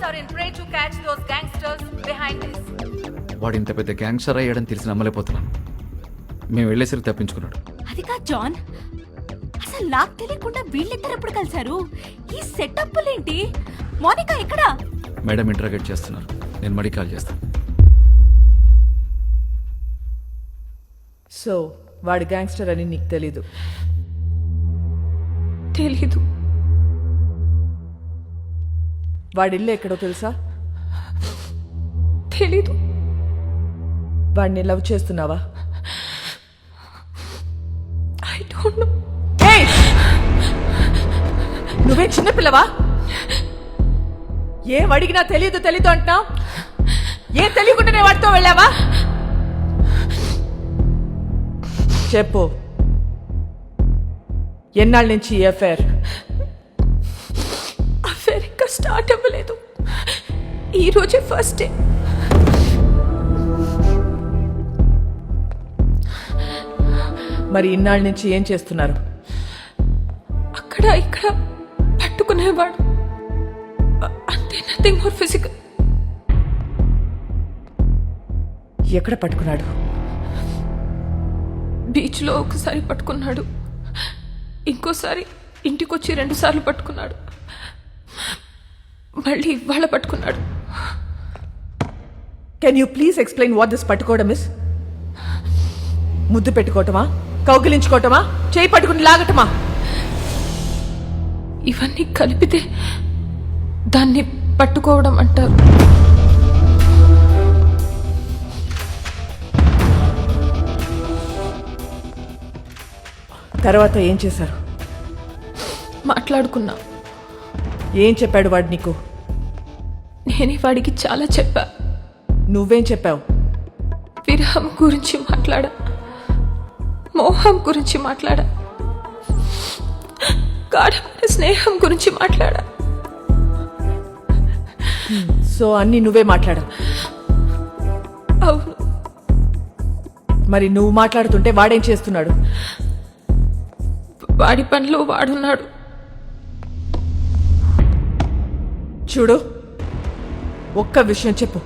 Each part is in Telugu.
Police are in prey to catch those gangsters behind this. వాడు ఇంత పెద్ద గ్యాంగ్స్టర్ అయ్యాడని తెలిసి నమ్మలేకపోతున్నాను మేము వెళ్ళేసరికి తప్పించుకున్నాడు. అది కాదు జాన్. అసలు నాకు తెలియకుండా వీళ్ళిద్దరు ఎప్పుడు కలిశారు? ఈ సెటప్లేంటి మోనికా ఎక్కడా? మేడం ఇంటరాగేట్ చేస్తున్నారు. నేను మడి కాల్ చేస్తాను. సో వాడి గ్యాంగ్స్టర్ అని నీకు తెలీదు? తెలీదు. వాడిల్లు ఎక్కడో తెలుసా? తెలీదు. వాడిని లవ్ చేస్తున్నావా? ఐ డోంట్ నో నువ్వే చిన్నపిల్లవా? ఏం అడిగినా తెలియదు తెలీదు అంటున్నావు? ఏం తెలియకుండానే వాడితో వెళ్ళావా? చెప్పు. ఎన్నాళ్ళ నుంచి ఎఫ్ఐఆర్ స్టార్ట్ అవ్వలేదు. ఈ రోజే ఫస్ట్ డే. మరి ఇన్నాళ్ళ నుంచి ఏం చేస్తున్నారు? అక్కడ ఇక్కడ పట్టుకునేవాడు. అంతే నథింగ్ మోర్ ఫిజికల్ ఎక్కడ పట్టుకున్నాడు? బీచ్లో ఒకసారి పట్టుకున్నాడు. ఇంకోసారి ఇంటికి వచ్చి రెండు సార్లు పట్టుకున్నాడు. మళ్ళీ ఇవాళ పట్టుకున్నాడు. Can you please explain what this పట్టుకోవడం మిస్ ముద్దు పెట్టుకోవటమా? కౌగిలించుకోవటమా? చేయి పట్టుకుని లాగటమా? ఇవన్నీ కలిపితే దాన్ని పట్టుకోవడం అంటారు. తర్వాత ఏం చేశారు? మాట్లాడుకున్నా. ఏం చెప్పాడు వాడు నీకు? నేనే వాడికి చాలా చెప్పా. నువ్వేం చెప్పావు? విరహం గురించి మాట్లాడా. మోహం గురించి మాట్లాడా. గాఢమైన స్నేహం గురించి మాట్లాడా. సో అన్ని నువ్వే మాట్లాడావు. అవును. మరి నువ్వు మాట్లాడుతుంటే వాడేం చేస్తున్నాడు? వాడి పనిలో వాడున్నాడు. చూడు ఒక్క విషయం చెప్పు.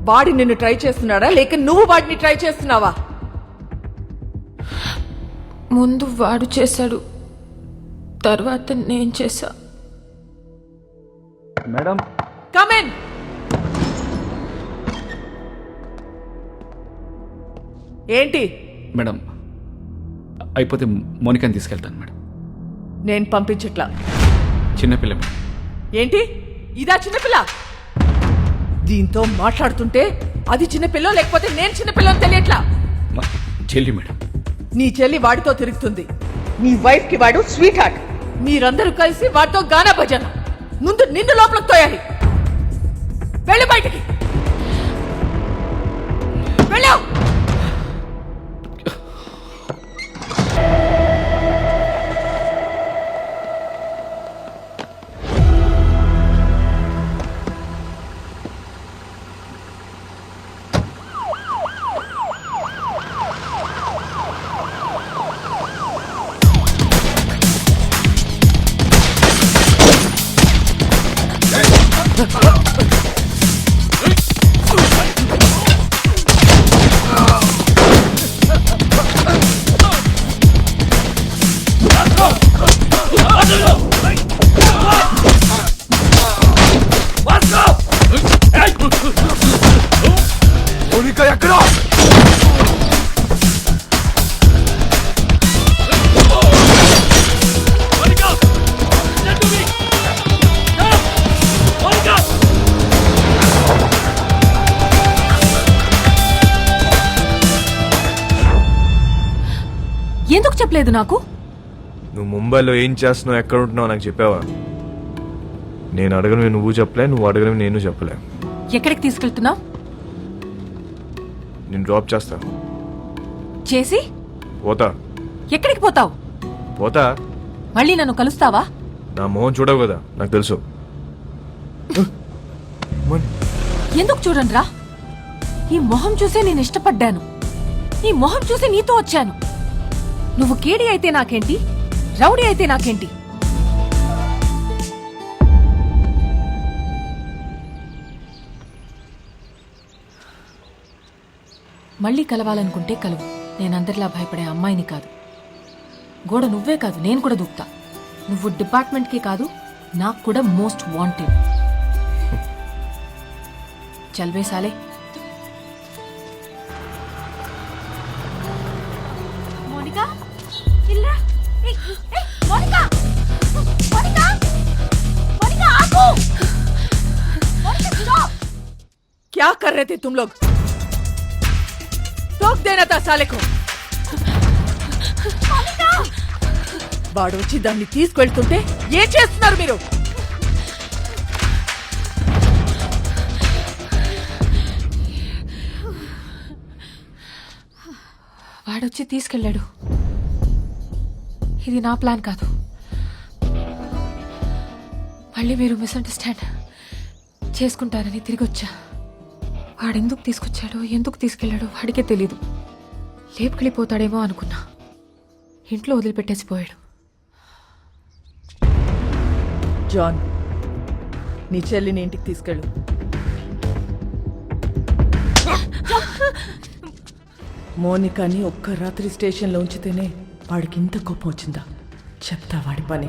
వాడి నిన్ను ట్రై చేస్తున్నాడా? లేక నువ్వు వాడిని ట్రై చేస్తున్నావా? ముందు వాడు చేశాడు తర్వాత నేను చేశా. మేడం. కమెన్ ఏంటి? మేడం అయిపోతే మోనికాని తీసుకెళ్తాను మేడం. నేను పంపించట్లా. చిన్నపిల్ల మేడం. ఏంటి? ఇదా చిన్నపిల్ల? దీంతో మాట్లాడుతుంటే అది చిన్నపిల్ల లేకపోతే నేను చిన్నపిల్ల తెలియట్లా? మా చెల్లి మేడం. నీ చెల్లి వాడితో తిరుగుతుంది. నీ వైఫ్కి వాడు స్వీట్ హార్ట్. మీరందరూ కలిసి వాడితో గానా భజన. ముందు నిన్ను లోపలికి తోయాలి. వెళ్ళి బయటికి. వెళ్ళావు Oh. చెప్పలేదు నాకు. నువ్వు ముంబైలో ఏం చేస్తున్నావు ఎక్కడ ఉంటున్నావు నాకు చెప్పావా? నేను అడగను నువ్వు చెప్పలే నువ్వు అడగను నేను చెప్పలే. ఎక్కడికి తీసుకెళ్తున్నావు? నేను డ్రాప్ చేస్తా. చేసి? పోతా. ఎక్కడికి పోతావు? పోతా. మళ్ళీ నన్ను కలుస్తావా? నా మొహం చూడవు కదా నాకు తెలుసు. ఎందుకు చూడండిరా ఈ మొహం చూసే నేను ఇష్టపడ్డాను. ఈ మొహం చూసి నీతో వచ్చాను. నువ్వు కేడి అయితే నాకేంటి? రౌడీ అయితే నాకేంటి? మళ్ళీ కలవాలనుకుంటే కలువు. నేనందరిలా భయపడే అమ్మాయిని కాదు. గోడ నువ్వే కాదు నేను కూడా దూకుతా. నువ్వు డిపార్ట్మెంట్కే కాదు నాకు కూడా మోస్ట్ వాంటెడ్. చల్వేశాలే क्या कर रहे थे तुम लोग टोक देना था साले को వాడు వచ్చి దాన్ని తీసుకెళ్తుంటే ఏం చేస్తున్నారు మీరు వాడొచ్చి తీసుకెళ్ళాడు ఇది నా ప్లాన్ కాదు మళ్ళీ మీరు మిస్అండర్స్టాండ్ చేసుకుంటారని తిరిగి వచ్చా వాడెందుకు తీసుకొచ్చాడో ఎందుకు తీసుకెళ్ళాడో వాడికే తెలీదు. లేపుకెళ్ళిపోతాడేమో అనుకున్నా. ఇంట్లో వదిలిపెట్టేసి పోయాడు. జాన్ నీ చెల్లిని ఇంటికి తీసుకెళ్ళు. మోనికాని ఒక్క రాత్రి స్టేషన్లో ఉంచితేనే వాడికి ఇంత కోపం వచ్చిందా? చెప్తా వాడి పని.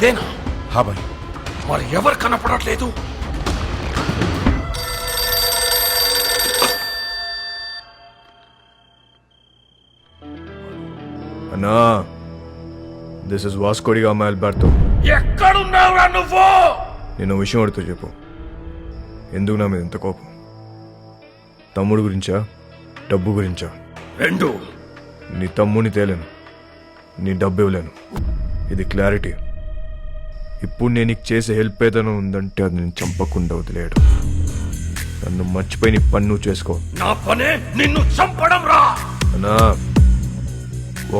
ఇదేనా? హా భాయ్ మరి ఎవరు కనపడట్లేదు? అన్నా దిస్ ఇస్ వాస్కోడిగా అమ్మాయి అల్బర్తో ఎక్కడున్నావురా నువ్వు? నేను విషయం అడుగుతూ చెప్పు. ఎందుకు నా మీద ఇంత కోపం? తమ్ముడు గురించా? డబ్బు గురించా? రెండు. నీ తమ్ముని తేలేను. నీ డబ్బు ఇవ్వలేను. ఇది క్లారిటీ ఇప్పుడు నేను నీకు చేసే హెల్ప్ ఏదైనా ఉందంటే అది నేను చంపకుండా వదిలేయడు నన్ను మర్చిపోయి నీ పని నువ్వు చేసుకో. నా పనే నిన్ను చంపడం రా! అన్నా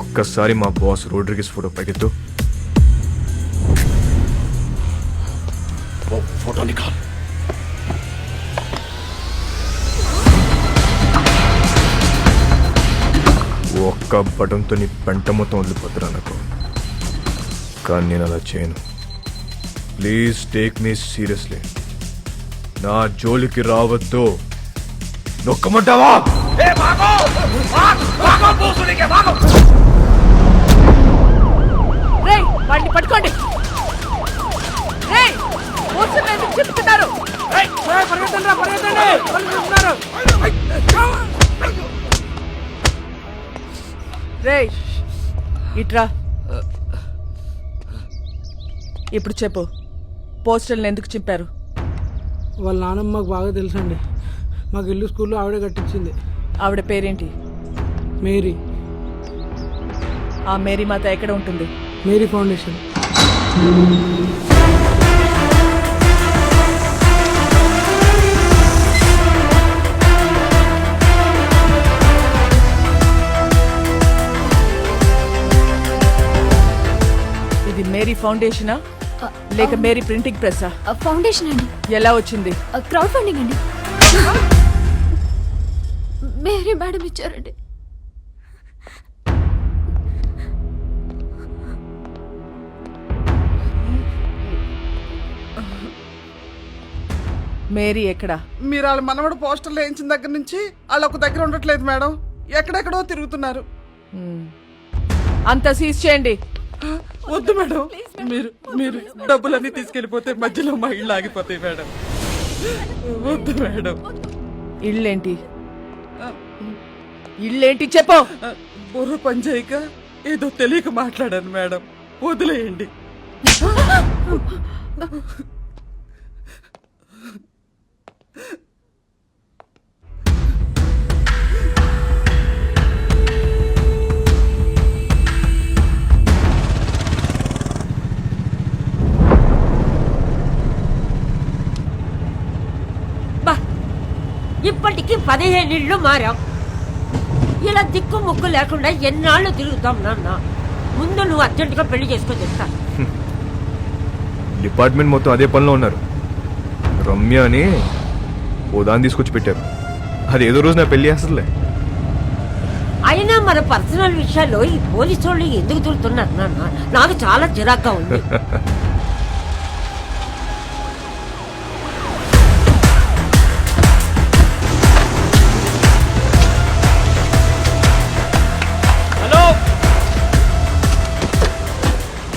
ఒక్కసారి మా బాస్ రోడ్రిగిస్ ఫోటో పైకెత్తు. ఫోటో నికాల్ ఒక్క బటన్తో నీ పెంట మొత్తం వదిలిపోతురా నాకు. కానీ నేను అలా చేయను. ప్లీజ్ టేక్ మీ సీరియస్లీ నా జోలికి రావద్దు. నొక్కమంటావా? రేయ్ వాడిని పట్టుకోండి. రేయ్ మోసం ఎందుకు చెప్తున్నారు రేయ్ ఇట్రా. ఇప్పుడు చెప్పు. పోస్టర్లు ఎందుకు చింపారు? వాళ్ళ నాన్నమ్మ మాకు బాగా తెలుసండి. మాకు ఇల్లు స్కూల్లో ఆవిడే కట్టించింది. ఆవిడ పేరేంటి? మేరీ. ఆ మేరీ మాత ఎక్కడ ఉంటుంది? Mary foundation. ఇది మేరీ ఫౌండేషనా? లేక మేరీ ప్రింటింగ్ ప్రెస్సా? ఫౌండేషన్ అండి. ఎలా వచ్చింది? క్రౌడ్ ఫండింగ్ అండి. మేరీ మేడం ఇచ్చారండి. మేరీ ఎక్కడా? మీరు వాళ్ళ మనవడు పోస్టర్లు వేయించిన దగ్గర నుంచి వాళ్ళు ఒక దగ్గర ఉండట్లేదు మేడం. ఎక్కడెక్కడో తిరుగుతున్నారు. అంతా సీజ్ చేయండి. వద్దు మేడం. మీరు మీరు డబ్బులన్నీ తీసుకెళ్ళిపోతే మధ్యలో మా ఇళ్ళు ఆగిపోతాయి మేడం. వద్దు మేడం. ఇళ్ళేంటి? ఇళ్ళేంటి చెప్పు. బుర్ర పని చేయక ఏదో తెలియక మాట్లాడాను మేడం. వదిలేయండి. పదిహేను ఇళ్ళు మారాం. ఇలా దిక్కు ముక్కు లేకుండా ఎన్నాళ్ళు తిరుగుతాం నాన్న? ముందు నువ్వు అర్జెంటుగా పెళ్ళి చేసుకొని చెప్తా. డిపార్ట్మెంట్ మొత్తం అదే పనిలో ఉన్నారు. రమ్య అని ఓ దాన్ని తీసుకొచ్చి పెట్టారు. అది ఏదో రోజు నా పెళ్ళి చేస్తుందిలే. అయినా మన పర్సనల్ విషయాల్లో ఈ పోలీసు వాళ్ళు ఎందుకు తిరుగుతున్నారు నాన్న? నాకు చాలా చిరాగ్గా ఉంది.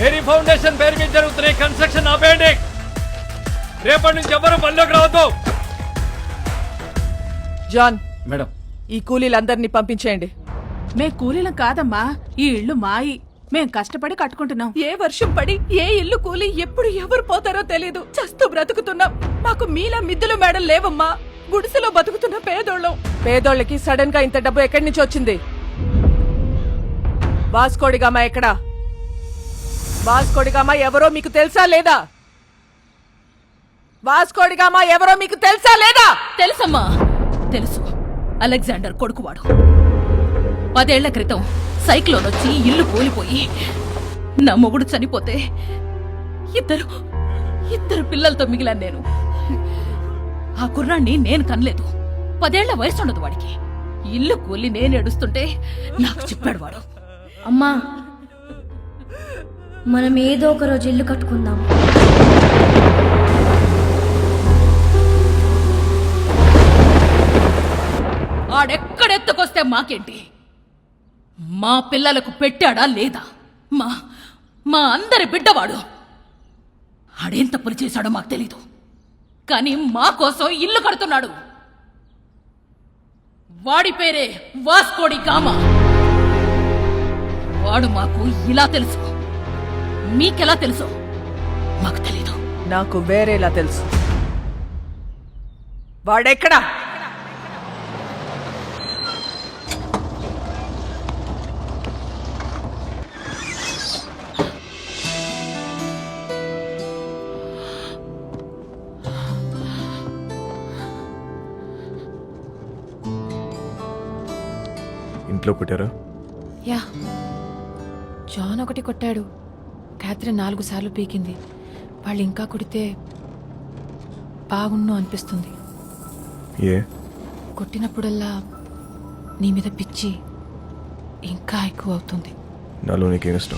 మేరీ ఫౌండేషన్ పేరు మీద జరుగుతున్న ఈ కన్స్ట్రక్షన్ ఆపేయండి. రేపటి నుంచి ఎవరు పనిలోకి రావద్దు. John madam. ఈ కూలీలందరినీ పంపించేయండి. మే కూలీలం కాదమ్మా. ఈ ఇల్లు మాయి. మేం కష్టపడి కట్టుకుంటున్నాం. ఏ వర్షం పడి ఏ ఇల్లు కూలి ఎప్పుడు ఎవరు పోతారో తెలీదు. చస్తూ బ్రతుకుతున్నాం. మాకు మీలా మిద్దులు మేడలు లేవమ్మా. గుడిసెలో బతుకుతున్న పేదోళ్ళం. పేదోళ్ళకి సడన్గా ఇంత డబ్బు ఎక్కడి నుంచి వచ్చింది? వాస్కోడిగామా ఎక్కడా? వాస్కోడిగామా ఎవరో మీకు తెలుసా లేదా? వాస్కోడిగామా ఎవరో మీకు తెలుసా లేదా? తెలుసమ్మా తెలుసు. అలెగ్జాండర్ కొడుకువాడు. పదేళ్ళ క్రితం సైక్లోన్ వచ్చి ఇల్లు కూలిపోయి నా మొగుడు చనిపోతే ఇద్దరు ఇద్దరు పిల్లలతో మిగిలాను నేను. ఆ కుర్రాన్ని నేను కనలేదు. పదేళ్ళ వయసు ఉండదు వాడికి. ఇల్లు కూలి నేను ఏడుస్తుంటే నాకు చెప్పాడు వాడు. అమ్మా మనం ఏదో ఒక రోజు ఇల్లు కట్టుకుందాం. ఆడెక్కడెత్తుకొస్తే మాకేంటి? మా పిల్లలకు పెట్టాడా లేదా? మా మా అందరి బిడ్డవాడు. ఆడేం తప్పులు చేశాడో మాకు తెలీదు. కానీ మా కోసం ఇల్లు కడుతున్నాడు. వాడి పేరే వాస్కోడి గామ. వాడు మాకు ఇలా తెలుసు. మీకెలా తెలుసు? మాకు తెలీదు. నాకు వేరేలా తెలుసు. వాడెక్కడా? ఇంట్లో కొట్టారా? యా. జాన్ ఒకటి కొట్టాడు. క్యాథరిన్ నాలుగు సార్లు పీకింది. వాళ్ళు ఇంకా కొడితే బాగున్ను అనిపిస్తుంది. ఏ? కొట్టినప్పుడల్లా నీ మీద పిచ్చి ఇంకా ఎక్కువ అవుతుంది. నాలో నీకేం ఇష్టం?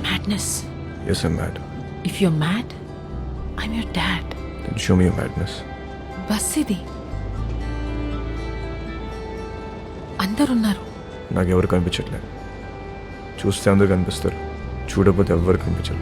Madness yes I'm mad if you mad I'm your dad show me madness bus ఇది. అందరున్నారు. నాకు ఎవరు కనిపించట్లేదు చూస్తే అందరు కనిపిస్తారు. చూడకపోతే ఎవరు కనిపించరు